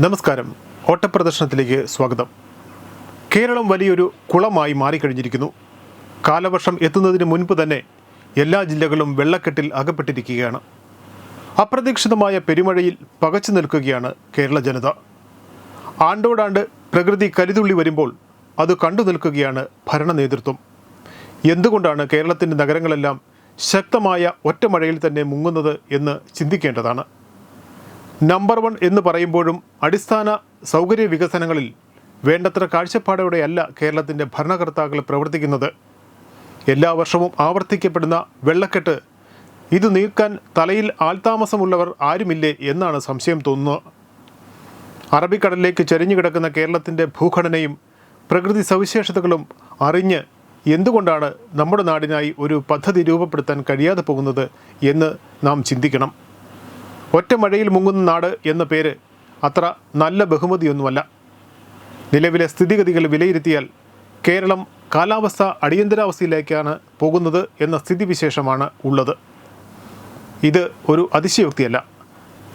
നമസ്കാരം. ഓട്ടപ്രദർശനത്തിലേക്ക് സ്വാഗതം. കേരളം വലിയൊരു കുളമായി മാറിക്കഴിഞ്ഞിരിക്കുന്നു. കാലവർഷം എത്തുന്നതിന് മുൻപ് തന്നെ എല്ലാ ജില്ലകളും വെള്ളക്കെട്ടിൽ അകപ്പെട്ടിരിക്കുകയാണ്. അപ്രതീക്ഷിതമായ പെരുമഴയിൽ പകച്ചു നിൽക്കുകയാണ് കേരള ജനത. ആണ്ടോടാണ്ട് പ്രകൃതി കരുതുള്ളി വരുമ്പോൾ അത് കണ്ടു നിൽക്കുകയാണ് ഭരണ നേതൃത്വം. എന്തുകൊണ്ടാണ് കേരളത്തിന്റെ നഗരങ്ങളെല്ലാം ശക്തമായ ഒറ്റമഴയിൽ തന്നെ മുങ്ങുന്നത് എന്ന് ചിന്തിക്കേണ്ടതാണ്? നമ്പർ വൺ എന്ന് പറയുമ്പോഴും അടിസ്ഥാന സൗകര്യ വികസനങ്ങളിൽ വേണ്ടത്ര കാഴ്ചപ്പാടോടെയല്ല കേരളത്തിന്റെ ഭരണകർത്താക്കൾ പ്രവർത്തിക്കുന്നത്. എല്ലാ വർഷവും ആവർത്തിക്കപ്പെടുന്ന വെള്ളക്കെട്ട് ഇത് നീക്കാൻ തലയിൽ ആൾതാമസമുള്ളവർ ആരുമില്ലേ എന്നാണ് സംശയം തോന്നുന്നത് അറബിക്കടലിലേക്ക് ചരിഞ്ഞു കിടക്കുന്ന കേരളത്തിന്റെ ഭൂഘടനയും പ്രകൃതി സവിശേഷതകളും അറിഞ്ഞ് എന്തുകൊണ്ടാണ് നമ്മുടെ നാടിനായി ഒരു പദ്ധതി രൂപപ്പെടുത്താൻ കഴിയാതെ പോകുന്നത് എന്ന് നാം ചിന്തിക്കണം. ഒറ്റ മഴയിൽ മുങ്ങുന്ന നാട് എന്ന പേര് അത്ര നല്ല ബഹുമതിയൊന്നുമല്ല. നിലവിലെ സ്ഥിതിഗതികൾ വിലയിരുത്തിയാൽ കേരളം കാലാവസ്ഥ അടിയന്തരാവസ്ഥയിലേക്കാണ് പോകുന്നത് എന്ന സ്ഥിതിവിശേഷമാണ് ഉള്ളത്. ഇത് ഒരു അതിശയോക്തിയല്ല.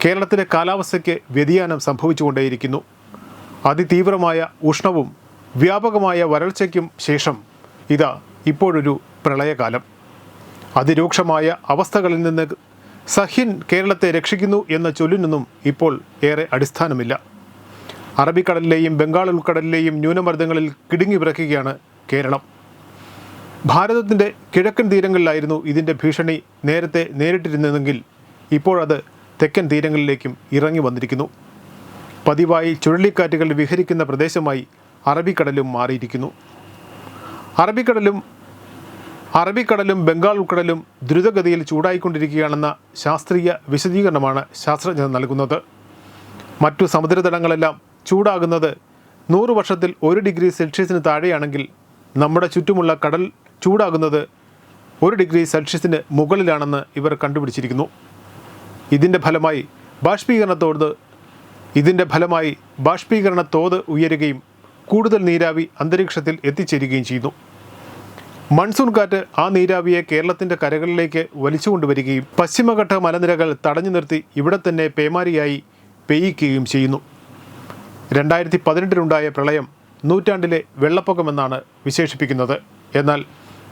കേരളത്തിലെ കാലാവസ്ഥയ്ക്ക് വ്യതിയാനം സംഭവിച്ചുകൊണ്ടേയിരിക്കുന്നു. അതിതീവ്രമായ ഉഷ്ണവും വ്യാപകമായ വരൾച്ചയ്ക്കും ശേഷം ഇതാ ഇപ്പോഴൊരു പ്രളയകാലം. അതിരൂക്ഷമായ അവസ്ഥകളിൽ നിന്ന് സഹ്യൻ കേരളത്തെ രക്ഷിക്കുന്നു എന്ന ചൊല്ലിനൊന്നും ഇപ്പോൾ ഏറെ അടിസ്ഥാനമില്ല. അറബിക്കടലിലെയും ബംഗാൾ ഉൾക്കടലിലെയും ന്യൂനമർദ്ദങ്ങളിൽ കിടുങ്ങി വിറക്കുകയാണ് കേരളം. ഭാരതത്തിന്റെ കിഴക്കൻ തീരങ്ങളിലായിരുന്നു ഇതിന്റെ ഭീഷണി നേരത്തെ നേരിട്ടിരുന്നതെങ്കിൽ ഇപ്പോഴത് തെക്കൻ തീരങ്ങളിലേക്കും ഇറങ്ങി വന്നിരിക്കുന്നു. പതിവായി ചുഴലിക്കാറ്റുകൾ വിഹരിക്കുന്ന പ്രദേശമായി അറബിക്കടലും മാറിയിരിക്കുന്നു. അറബിക്കടലും അറബിക്കടലും ബംഗാൾ ഉൾക്കടലും ദ്രുതഗതിയിൽ ചൂടായിക്കൊണ്ടിരിക്കുകയാണെന്ന ശാസ്ത്രീയ വിശദീകരണമാണ് ശാസ്ത്രജ്ഞർ നൽകുന്നത്. മറ്റു സമുദ്രതടങ്ങളെല്ലാം ചൂടാകുന്നത് നൂറ് വർഷത്തിൽ ഒരു ഡിഗ്രി സെൽഷ്യസിന് താഴെയാണെങ്കിൽ നമ്മുടെ ചുറ്റുമുള്ള കടൽ ചൂടാകുന്നത് ഒരു ഡിഗ്രി സെൽഷ്യസിന് മുകളിലാണെന്ന് ഇവർ കണ്ടുപിടിച്ചിരിക്കുന്നു. ഇതിന്റെ ഫലമായി ബാഷ്പീകരണത്തോട് ഇതിന്റെ ഫലമായി ബാഷ്പീകരണ തോത് ഉയരുകയും കൂടുതൽ നീരാവി അന്തരീക്ഷത്തിൽ എത്തിച്ചേരുകയും ചെയ്യുന്നു. മൺസൂൺ കാറ്റ് ആ നീരാവിയെ കേരളത്തിന്റെ കരകളിലേക്ക് വലിച്ചുകൊണ്ടുവരികയും പശ്ചിമഘട്ട മലനിരകൾ തടഞ്ഞു നിർത്തി ഇവിടെ തന്നെ പേമാരിയായി പെയ്യിക്കുകയും ചെയ്യുന്നു. രണ്ടായിരത്തി പതിനെട്ടിലുണ്ടായ പ്രളയം നൂറ്റാണ്ടിലെ വെള്ളപ്പൊക്കമെന്നാണ് വിശേഷിപ്പിക്കുന്നത്. എന്നാൽ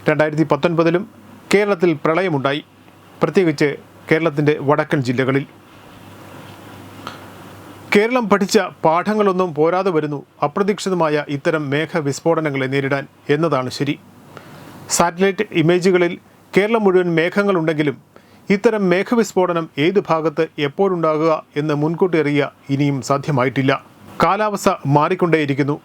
രണ്ടായിരത്തി പത്തൊൻപതിലും കേരളത്തിൽ പ്രളയമുണ്ടായി. പ്രത്യേകിച്ച് കേരളത്തിന്റെ വടക്കൻ ജില്ലകളിൽ. കേരളം പഠിച്ച പാഠങ്ങളൊന്നും പോരാതെ വരുന്നു. അപ്രതീക്ഷിതമായ ഇത്തരം മേഘവിസ്ഫോടനങ്ങളെ നേരിടാൻ എന്നതാണ് ശരി. സാറ്റലൈറ്റ് ഇമേജുകളിൽ കേരളം മുഴുവൻ മേഘങ്ങളുണ്ടെങ്കിലും ഇത്തരം മേഘവിസ്ഫോടനം ഏത് ഭാഗത്ത് എപ്പോഴുണ്ടാകുക എന്ന് മുൻകൂട്ടി അറിയുക ഇനിയും സാധ്യമായിട്ടില്ല. കാലാവസ്ഥ മാറിക്കൊണ്ടേയിരിക്കുന്നു.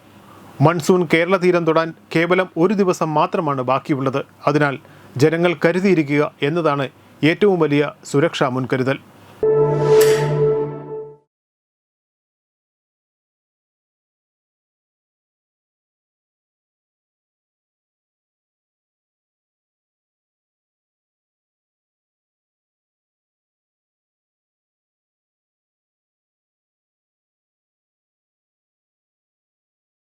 മൺസൂൺ കേരള തീരം തൊടാൻ കേവലം ഒരു ദിവസം മാത്രമാണ് ബാക്കിയുള്ളത്. അതിനാൽ ജനങ്ങൾ കരുതിയിരിക്കുക എന്നതാണ് ഏറ്റവും വലിയ സുരക്ഷാ മുൻകരുതൽ.